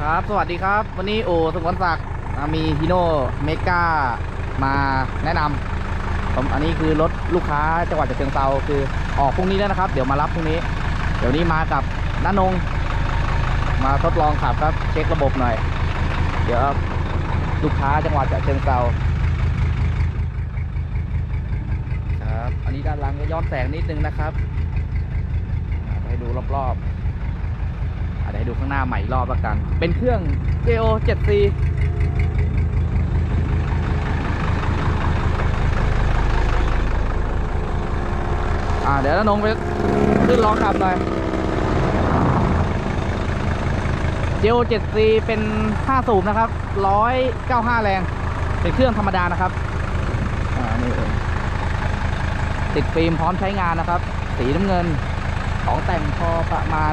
ครับ สวัสดีครับ วันนี้โอสมวนศักดิ์มีฮีโน่เมกามาแนะนำผมอันนี้คือรถลูกค้าจังหวัดฉะเชิงเซาคือออกพรุ่งนี้แล้วนะครับ เดี๋ยวมารับพรุ่งนี้ เดี๋ยวนี้มากับน้านง มาทดลองขับครับ เช็คระบบหน่อย เดี๋ยวลูกค้าจังหวัดฉะเชิงเซาครับ อันนี้ด้านหลังก็ย้อนแสงนิดนึงนะครับ ให้ดูรอบๆอะเดี๋ยวให้ดูข้างหน้าใหม่รอบล้วกัน เป็นเครื่อง JO 7C อ่าเดี๋ยวน้องไปขึ้นล้อขับหน่อย JO 7C เป็น 5 สูบนะครับ 195 แรง เป็นเครื่องธรรมดานะครับ อ่า นี่ติดฟิล์มพร้อมใช้งานนะครับ สีน้ำเงิน ของแต่งพอประมาณ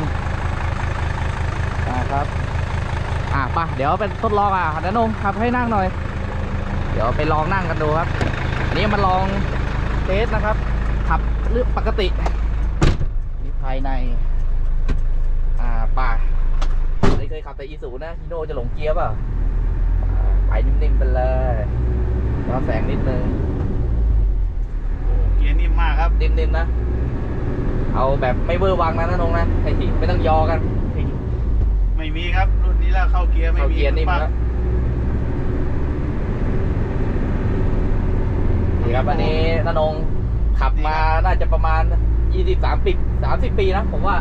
ครับอะไปะเดี๋ยวเป็นทดลองอะเดี๋ยวนงขับให้นั่งหน่อย เดี๋ยวไปลองนั่งกันดูครับอันนี้มาลองเทสนะครับ ขับหรือปกตินี่ภายใน อ่าป่าไม่เคยขับแต่อีสูนะฮิโนจะหลงเกียร์เปล่ะไปนิ่มๆไปเลยย้อนแสงนิดนึงโอ้เกียร์นิ่มมากครับนิ่มๆนะ เอาแบบไม่เวอร์วังนะนะนงนะไอ้ที่ไม่ต้องยอกันไม่มีครับ รุ่นนี้แล้วเข้าเกียร์ไม่เข้ามีเกียร์นิ่มปั๊บแล้วนี่ครับอันนี้นนงขับมาน่าจะประมาณ20 30 30ปีนะผมว่า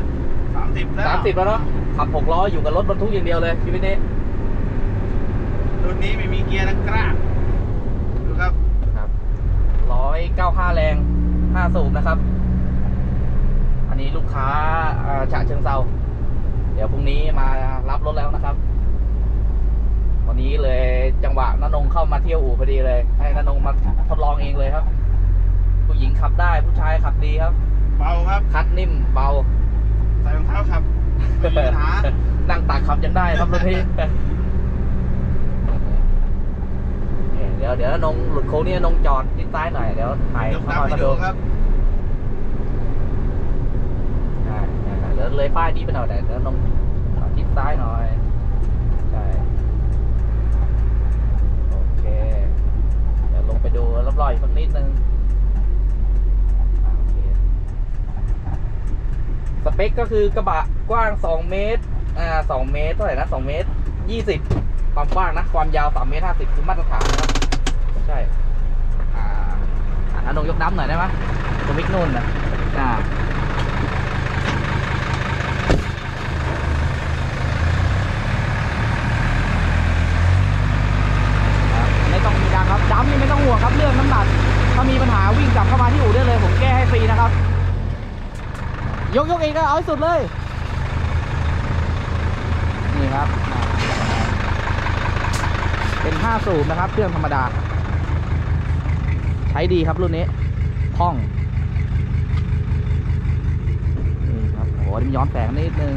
สามสิบแล้ว30แล้วเนาะขับ6ล้ออยู่กับรถบรรทุกอย่างเดียวเลยชีวิตนี้รุ่นนี้ไม่มีเกียร์นะกร้าดูครับครับ195แรง5สูบนะครับ อันนี้ลูกค้าเอ่อฉะเชิงเซา เดี๋ยวพรุ่งนี้มารับรถแล้วนะครับ วันนี้เลยจังหวะนนงเข้ามาเที่ยวอู่พอดีเลย ให้นนงมาทดลองเองเลยครับ ผู้หญิงขับได้ผู้ชายขับดีครับ เบาครับ คัดนิ่มเบา ใส่รองเท้าครับไม่มีปัญหานั่งตักขับยังได้ครับรถพี่เดี๋ยวเดี๋ยวนงหลุดโค้งนี่นงจอดทิศซ้ายหน่อยเดี๋ยวถ่ายยกเข้าน้ำมาให้มาดูดูครับ ใช่ใช่เดี๋ยวเลยป้ายนี้ไปหน่อยเดี๋ยวนงทิศซ้ายหน่อย ใช่ โอเค เดี๋ยวลงไปดูรอบๆอีกสักนิดนึงสเปคก็คือกระบะกว้าง 2 เมตร อ่า 2 เมตรเท่าไหร่นะ 2 เมตร 20 ความกว้างนะ ความยาว 3 เมตร 50 คือมาตรฐานนะครับ ใช่ อ่าอ่านงยกน้ำหน่อยได้ไหมตัวมิกนุ่นนะอ่า ครับไม่ต้องมีดังครับดัมนี่ไม่ต้องห่วงครับเรื่องน้ำหนัก ถ้ามีปัญหาวิ่งกลับเข้ามาที่อู่ได้เลย ผมแก้ให้ฟรีนะครับ ยกยกเองก็เอาให้สุดเลย นี่ครับ เป็น5สูบนะครับ เครื่องธรรมดา ใช้ดีครับรุ่นนี้คล่อง นี่ครับโอ้โหมันย้อนแสงนิดนึง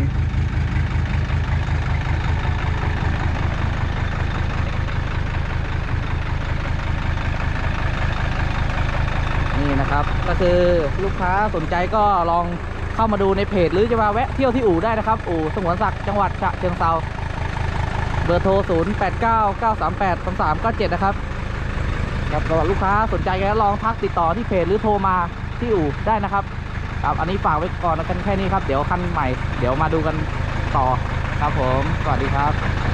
นี่นะครับ ก็คือลูกค้าสนใจก็ลอง เข้ามาดูในเพจหรือจะมาแวะเที่ยวที่อู่ได้นะครับ อู่สงวนศักดิ์จังหวัดฉะเชิงเซาเบอร์โทร 0 8 9 9 3 8 3 3 9 7 นะครับครับสำหรับลูกค้าสนใจก็ลองทักติดต่อที่เพจหรือโทรมาที่อู่ได้นะครับครับอันนี้ฝากไว้ก่อนกันแค่นี้ครับ เดี๋ยวคันใหม่ เดี๋ยวมาดูกันต่อครับผม สวัสดีครับ